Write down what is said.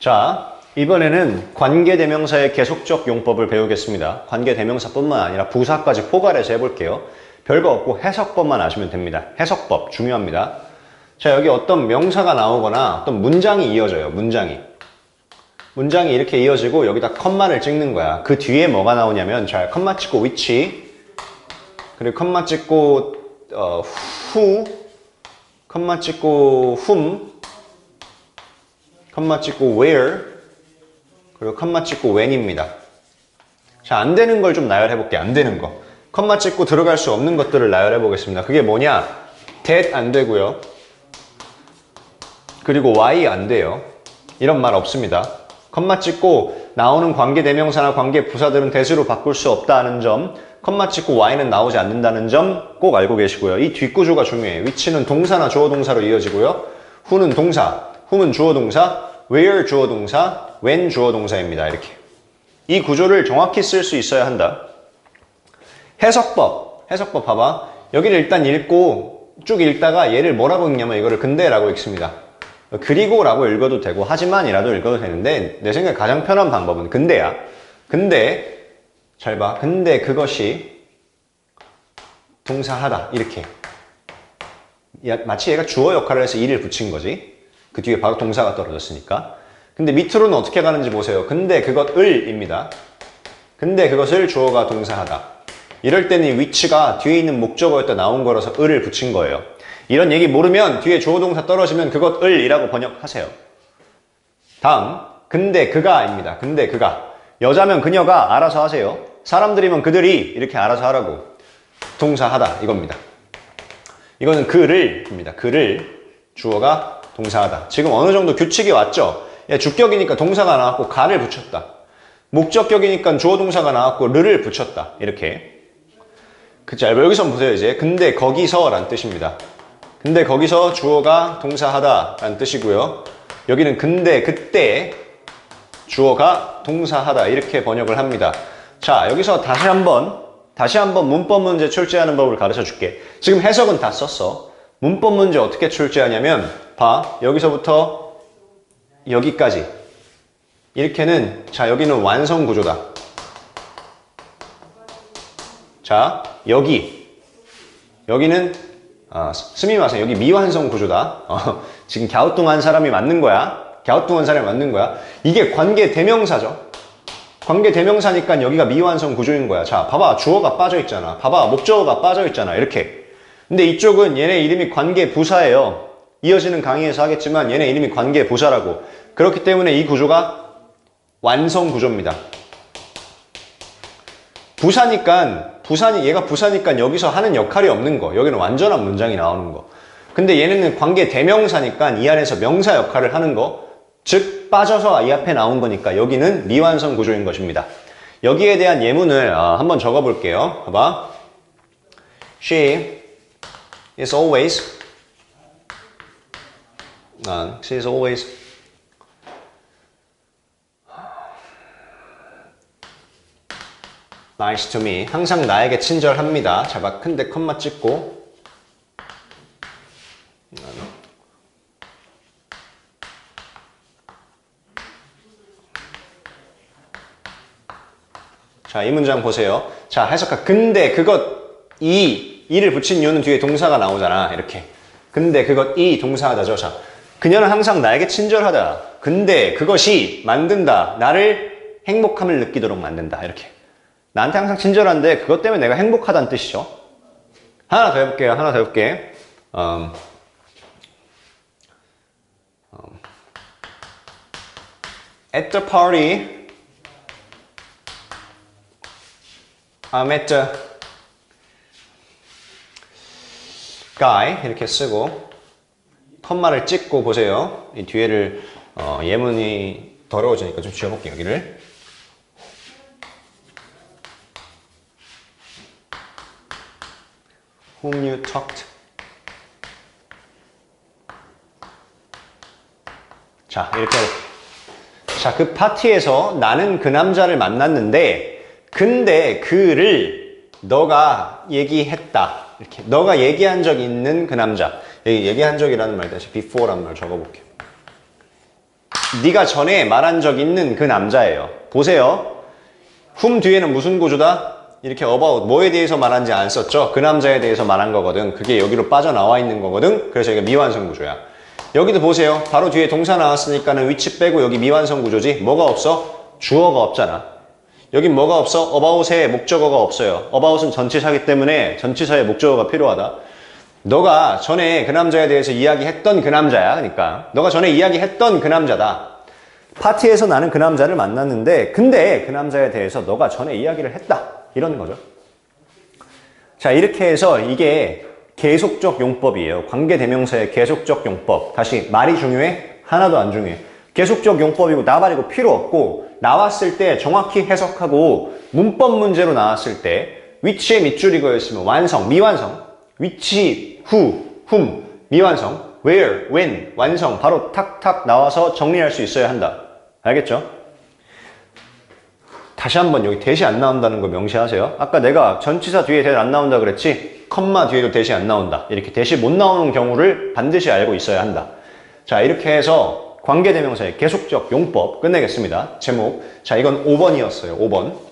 자, 이번에는 관계대명사의 계속적 용법을 배우겠습니다. 관계대명사뿐만 아니라 부사까지 포괄해서 해볼게요. 별거 없고 해석법만 아시면 됩니다. 해석법 중요합니다. 자, 여기 어떤 명사가 나오거나 어떤 문장이 이어져요. 문장이. 문장이 이렇게 이어지고 여기다 컴마를 찍는 거야. 그 뒤에 뭐가 나오냐면 잘 컴마 찍고 위치 그리고 컴마 찍고 어, 후 컴마 찍고 whom 컴마 찍고 where 그리고 컴마 찍고 when입니다. 자, 안 되는 걸 좀 나열해 볼게. 안 되는 거. 컴마 찍고 들어갈 수 없는 것들을 나열해 보겠습니다. 그게 뭐냐? that 안 되고요. 그리고 why 안 돼요. 이런 말 없습니다. 컴마 찍고 나오는 관계 대명사나 관계 부사들은 대수로 바꿀 수 없다는 점, 컴마 찍고 y는 나오지 않는다는 점 꼭 알고 계시고요. 이 뒷구조가 중요해요. 위치는 동사나 주어 동사로 이어지고요. who는 동사, whom은 주어 동사, where 주어 동사, when 주어 동사입니다. 이렇게. 이 구조를 정확히 쓸 수 있어야 한다. 해석법. 해석법 봐봐. 여기를 일단 읽고 쭉 읽다가 얘를 뭐라고 읽냐면 이거를 근데라고 읽습니다. 그리고 라고 읽어도 되고 하지만이라도 읽어도 되는데 내 생각에 가장 편한 방법은 근데야. 근데 잘 봐. 근데 그것이 동사하다 이렇게. 야, 마치 얘가 주어 역할을 해서 이를 붙인 거지. 그 뒤에 바로 동사가 떨어졌으니까. 근데 밑으로는 어떻게 가는지 보세요. 근데 그것을 입니다. 근데 그것을 주어가 동사하다. 이럴 때는 이 위치가 뒤에 있는 목적어였다 나온 거라서 을을 붙인 거예요. 이런 얘기 모르면 뒤에 주어 동사 떨어지면 그것을 이라고 번역하세요. 다음, 근데 그가 입니다. 근데 그가. 여자면 그녀가 알아서 하세요. 사람들이면 그들이 이렇게 알아서 하라고. 동사하다 이겁니다. 이거는 그를 입니다. 그를 주어가 동사하다. 지금 어느 정도 규칙이 왔죠? 예, 주격이니까 동사가 나왔고 가를 붙였다. 목적격이니까 주어 동사가 나왔고 르를 붙였다. 이렇게. 그쵸? 여기서 보세요 이제. 근데 거기서 란 뜻입니다. 근데 거기서 주어가 동사하다 라는 뜻이고요. 여기는 근데 그때 주어가 동사하다 이렇게 번역을 합니다. 자 여기서 다시 한번 다시 한번 문법 문제 출제하는 법을 가르쳐 줄게. 지금 해석은 다 썼어. 문법 문제 어떻게 출제하냐면 봐 여기서부터 여기까지 이렇게는 자 여기는 완성 구조다. 자 여기 여기는 아, 스미마세 여기 미완성 구조다. 어, 지금 갸우뚱한 사람이 맞는 거야. 갸우뚱한 사람이 맞는 거야. 이게 관계 대명사죠. 관계 대명사니까 여기가 미완성 구조인 거야. 자, 봐봐. 주어가 빠져 있잖아. 봐봐. 목적어가 빠져 있잖아. 이렇게. 근데 이쪽은 얘네 이름이 관계 부사예요. 이어지는 강의에서 하겠지만 얘네 이름이 관계 부사라고. 그렇기 때문에 이 구조가 완성 구조입니다. 부사니까 부사니 얘가 부사니까 여기서 하는 역할이 없는 거. 여기는 완전한 문장이 나오는 거. 근데 얘네는 관계 대명사니까 이 안에서 명사 역할을 하는 거. 즉 빠져서 이 앞에 나온 거니까 여기는 미완성 구조인 것입니다. 여기에 대한 예문을 아, 한번 적어 볼게요. 봐봐. She is always 아, she is always nice to me. 항상 나에게 친절합니다. 잡아 큰데 컴마 찍고 자, 이 문장 보세요. 자, 해석하. 근데 그것 이 이를 붙인 이유는 뒤에 동사가 나오잖아. 이렇게. 근데 그것 이 동사하다죠. 자, 그녀는 항상 나에게 친절하다. 근데 그것이 만든다. 나를 행복함을 느끼도록 만든다. 이렇게. 나한테 항상 친절한데 그것 때문에 내가 행복하다는 뜻이죠. 하나 더 해볼게요. 하나 더 해볼게. 음, 음, at the party, I'm at the guy 이렇게 쓰고 컴마를 찍고 보세요. 이 뒤에를 어, 예문이 더러워지니까 좀 지워볼게요. 여기를. whom you talked. 자, 이렇게. 자, 그 파티에서 나는 그 남자를 만났는데, 근데 그를 너가 얘기했다. 이렇게. 너가 얘기한 적 있는 그 남자. 얘기한 적이라는 말 다시 before라는 말 적어볼게요. 네가 전에 말한 적 있는 그 남자예요. 보세요. whom 뒤에는 무슨 구조다? 이렇게 about 뭐에 대해서 말한지 안 썼죠? 그 남자에 대해서 말한 거거든. 그게 여기로 빠져나와 있는 거거든. 그래서 이게 미완성 구조야. 여기도 보세요. 바로 뒤에 동사 나왔으니까는 위치 빼고 여기 미완성 구조지. 뭐가 없어? 주어가 없잖아. 여긴 뭐가 없어? about에 목적어가 없어요. about은 전치사기 때문에 전치사의 목적어가 필요하다. 너가 전에 그 남자에 대해서 이야기했던 그 남자야. 그러니까 너가 전에 이야기했던 그 남자다. 파티에서 나는 그 남자를 만났는데 근데 그 남자에 대해서 너가 전에 이야기를 했다. 이런 거죠. 자 이렇게 해서 이게 계속적 용법이에요. 관계대명사의 계속적 용법. 다시 말이 중요해? 하나도 안 중요해. 계속적 용법이고 나발이고 필요 없고 나왔을 때 정확히 해석하고 문법 문제로 나왔을 때 위치에 밑줄이 그어있으면 완성, 미완성 위치, who, whom, 미완성 where, when, 완성 바로 탁탁 나와서 정리할 수 있어야 한다. 알겠죠? 다시 한번 여기 대시 안 나온다는 거 명시하세요. 아까 내가 전치사 뒤에 대시 안 나온다 그랬지? 컴마 뒤에도 대시 안 나온다. 이렇게 대시 못 나오는 경우를 반드시 알고 있어야 한다. 자, 이렇게 해서 관계대명사의 계속적 용법 끝내겠습니다. 제목. 자, 이건 5번이었어요. 5번.